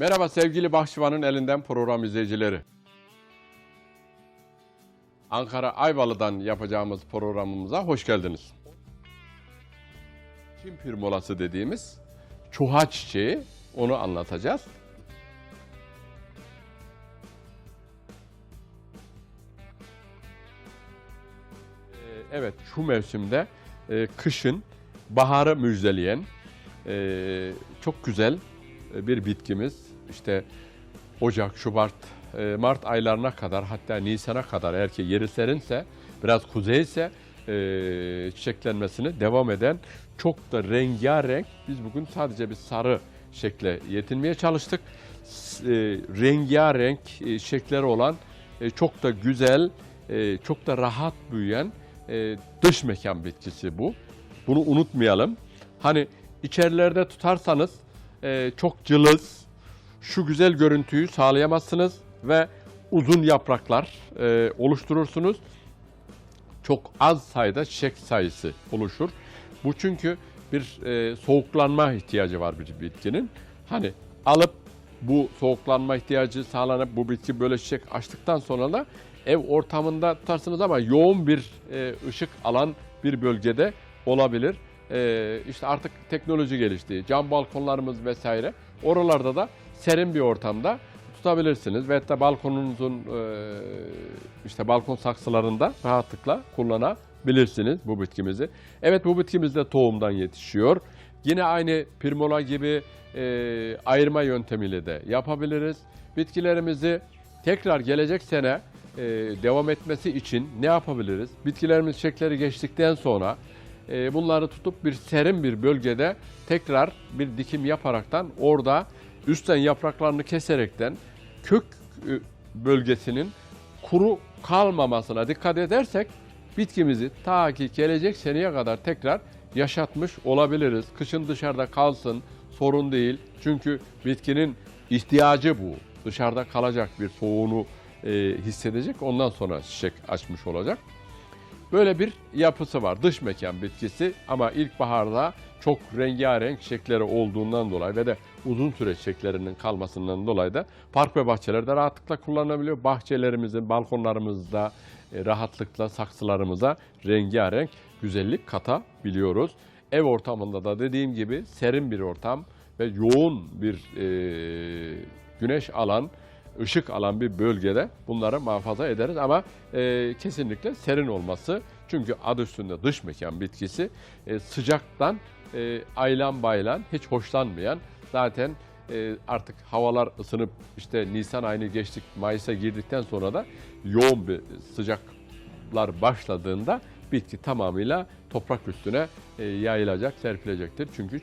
Merhaba sevgili Bahçıvan'ın elinden program izleyicileri. Ankara Ayvalı'dan yapacağımız programımıza hoş geldiniz. Çim pirmolası dediğimiz çuha çiçeği onu anlatacağız. Ee, Evet şu mevsimde e, kışın baharı müjdeleyen e, çok güzel e, bir bitkimiz. İşte Ocak, Şubat, e, Mart aylarına kadar hatta Nisan'a kadar eğer ki yeri serinse biraz kuzeyse e, çiçeklenmesini devam eden çok da rengarenk biz bugün sadece bir sarı şekle yetinmeye çalıştık. E, rengarenk e, olan e, çok da güzel, e, çok da rahat büyüyen dış mekan bitkisi bu. Bunu unutmayalım. Hani içerilerde tutarsanız çok cılız, şu güzel görüntüyü sağlayamazsınız ve uzun yapraklar e, oluşturursunuz. Çok az sayıda çiçek sayısı oluşur. Bu çünkü bir e, soğuklanma ihtiyacı var bir bitkinin. Hani alıp bu soğuklanma ihtiyacı sağlanıp bu bitki böyle çiçek açtıktan sonra da ev ortamında tutarsınız ama yoğun bir e, ışık alan bir bölgede olabilir. E, işte artık teknoloji gelişti. Cam balkonlarımız vesaire. Oralarda da serin bir ortamda tutabilirsiniz. Ve hatta balkonunuzun e, işte balkon saksılarında rahatlıkla kullanabilirsiniz bu bitkimizi. Evet bu bitkimiz de tohumdan yetişiyor. Yine aynı pirmola gibi e, ayırma yöntemiyle de yapabiliriz. Bitkilerimizi tekrar gelecek sene e, devam etmesi için ne yapabiliriz? Bitkilerimiz çiçekleri geçtikten sonra e, bunları tutup bir serin bir bölgede tekrar bir dikim yaparaktan orada üstten yapraklarını keserekten kök e, bölgesinin kuru kalmamasına dikkat edersek bitkimizi ta ki gelecek seneye kadar tekrar yaşatmış olabiliriz. Kışın dışarıda kalsın sorun değil. Çünkü bitkinin ihtiyacı bu. Dışarıda kalacak bir soğuğunu e, hissedecek. Ondan sonra çiçek açmış olacak. Böyle bir yapısı var. Dış mekan bitkisi ama ilkbaharda çok rengarenk çiçekleri olduğundan dolayı ve de uzun süre çiçeklerinin kalmasından dolayı da park ve bahçelerde rahatlıkla kullanılabiliyor. Bahçelerimizin, balkonlarımızda e, rahatlıkla saksılarımıza rengarenk güzellik katabiliyoruz. Ev ortamında da dediğim gibi serin bir ortam ve yoğun bir e, güneş alan, ışık alan bir bölgede bunları muhafaza ederiz ama e, kesinlikle serin olması. Çünkü adı üstünde dış mekan bitkisi e, sıcaktan e, aylan baylan hiç hoşlanmayan zaten e, artık havalar ısınıp işte Nisan ayını geçtik Mayıs'a girdikten sonra da yoğun bir sıcaklar başladığında bitki tamamıyla toprak üstüne e, yayılacak, serpilecektir. Çünkü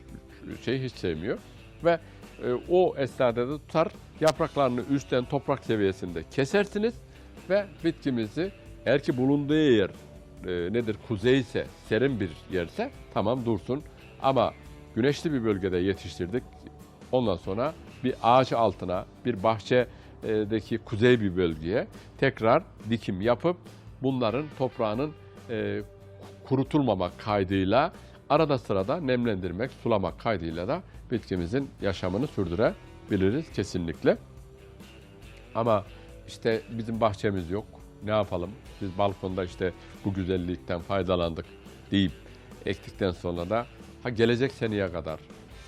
şey hiç sevmiyor ve o esnada da tutar yapraklarını üstten toprak seviyesinde kesersiniz ve bitkimizi eğer ki bulunduğu yer e, nedir kuzey ise serin bir yerse tamam dursun. Ama güneşli bir bölgede yetiştirdik ondan sonra bir ağaç altına bir bahçedeki kuzey bir bölgeye tekrar dikim yapıp bunların toprağının e, kurutulmamak kaydıyla arada sırada nemlendirmek, sulamak kaydıyla da bitkimizin yaşamını sürdürebiliriz kesinlikle. Ama işte bizim bahçemiz yok. Ne yapalım? Biz balkonda işte bu güzellikten faydalandık deyip ektikten sonra da ha gelecek seneye kadar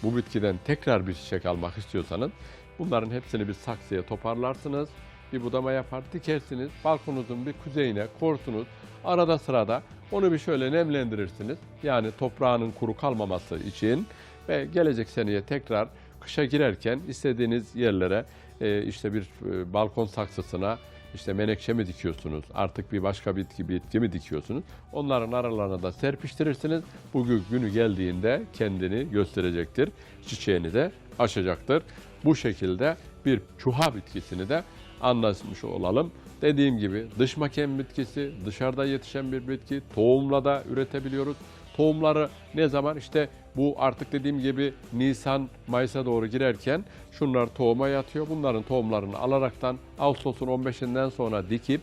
bu bitkiden tekrar bir çiçek almak istiyorsanız bunların hepsini bir saksıya toparlarsınız. Bir budama yapar dikersiniz. Balkonunuzun bir kuzeyine korsunuz. Arada sırada onu bir şöyle nemlendirirsiniz. Yani toprağının kuru kalmaması için ve gelecek seneye tekrar kışa girerken istediğiniz yerlere e, işte bir e, balkon saksısına işte menekşe mi dikiyorsunuz, artık bir başka bitki, bitki mi dikiyorsunuz? Onların aralarına da serpiştirirsiniz. Bugün günü geldiğinde kendini gösterecektir. Çiçeğini de açacaktır. Bu şekilde bir çuha bitkisini de anlaşmış olalım. Dediğim gibi dış maken bitkisi, dışarıda yetişen bir bitki, tohumla da üretebiliyoruz. Tohumları ne zaman işte bu artık dediğim gibi Nisan Mayıs'a doğru girerken şunlar tohuma yatıyor. Bunların tohumlarını alaraktan Ağustos'un 15'inden sonra dikip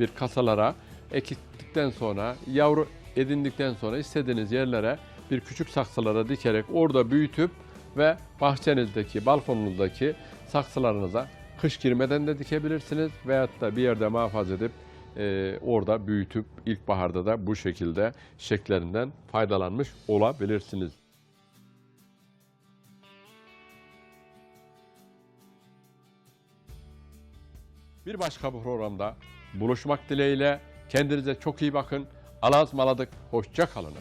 bir kasalara ekildikten sonra yavru edindikten sonra istediğiniz yerlere bir küçük saksılara dikerek orada büyütüp ve bahçenizdeki, balkonunuzdaki saksılarınıza kış girmeden de dikebilirsiniz veyahut da bir yerde muhafaza edip e, orada büyütüp ilkbaharda da bu şekilde çiçeklerinden faydalanmış olabilirsiniz. Bir başka programda buluşmak dileğiyle kendinize çok iyi bakın. Allah'a ısmarladık. Hoşça kalın.